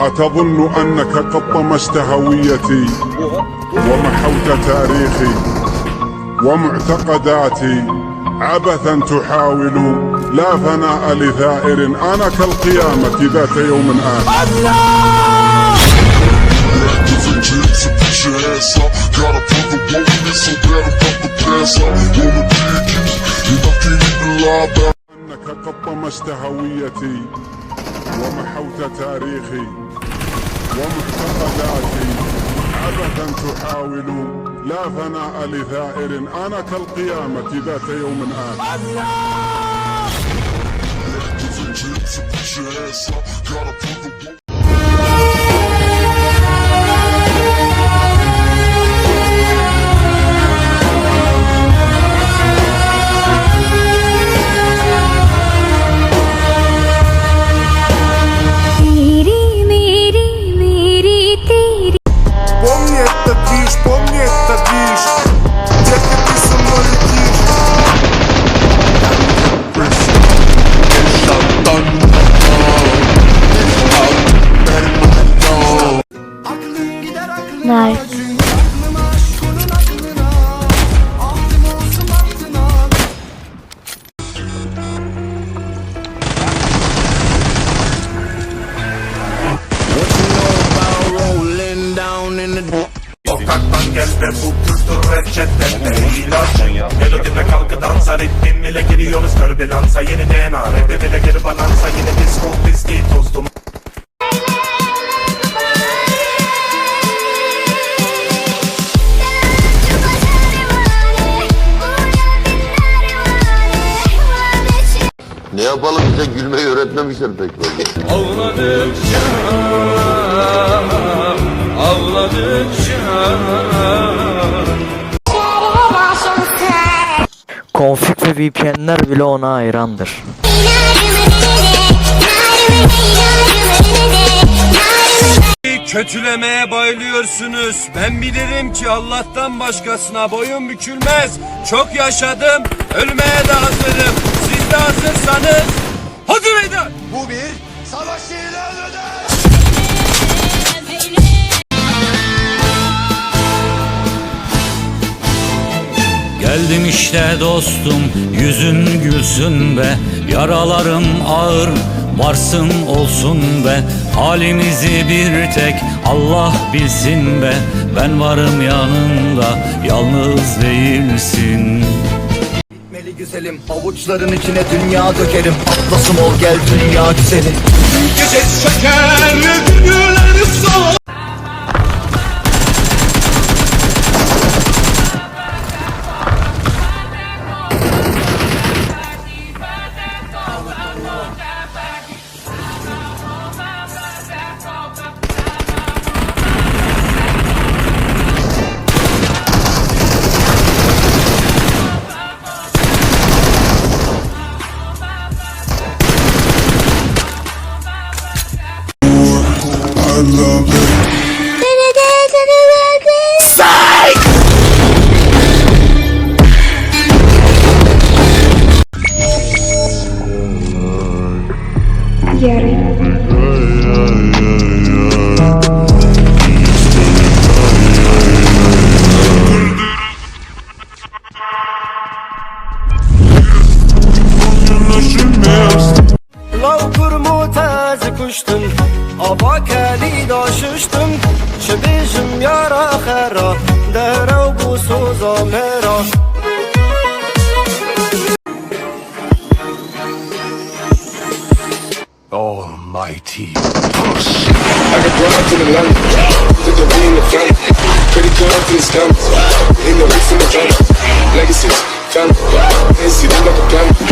أتظن أنك قد طمست هويتي ومحوت تاريخي ومعتقداتي عبثا تحاول لا فناء لثائر أنا كالقيامة ذات يوم آخر أنك قد طمست هويتي ومحوت تاريخي ومعتقداتي أبدا تحاول لا فناء لثائر أنا كالقيامة ذات يوم آخر ass up Gotta put the reçetede ilaç Melodime kalkı dansa ritmim ile giriyoruz türbülansa Yeni DNA rapim ile geri balansa Yine disco pisti tostum Ne yapalım bize? Gülmeyi öğretmemişler pek böyle. Ağladıkça Ağladıkça VPN'ler bile ona hayrandır. Kötülemeye bayılıyorsunuz. Ben bilirim ki Allah'tan başkasına boyun bükülmez. Çok yaşadım, ölmeye de hazırım. Siz de hazırsanız, hadi meydan! Geldim işte dostum yüzün gülsün be. Yaralarım ağır varsın olsun be. Halimizi bir tek Allah bilsin be. Ben varım yanında yalnız değilsin. Meli güzelim avuçların içine dünya dökerim. Atlasım ol gel dünya güzeli Gece çeker, güller sağ I آبا کلی داشتم چه بیشم یارا خرا در و بو سوزا Almighty. I got blood to the lungs, to the V in the front, pretty girl to the stumps, in the roof in the front, legacies, fun, and see them like a plant.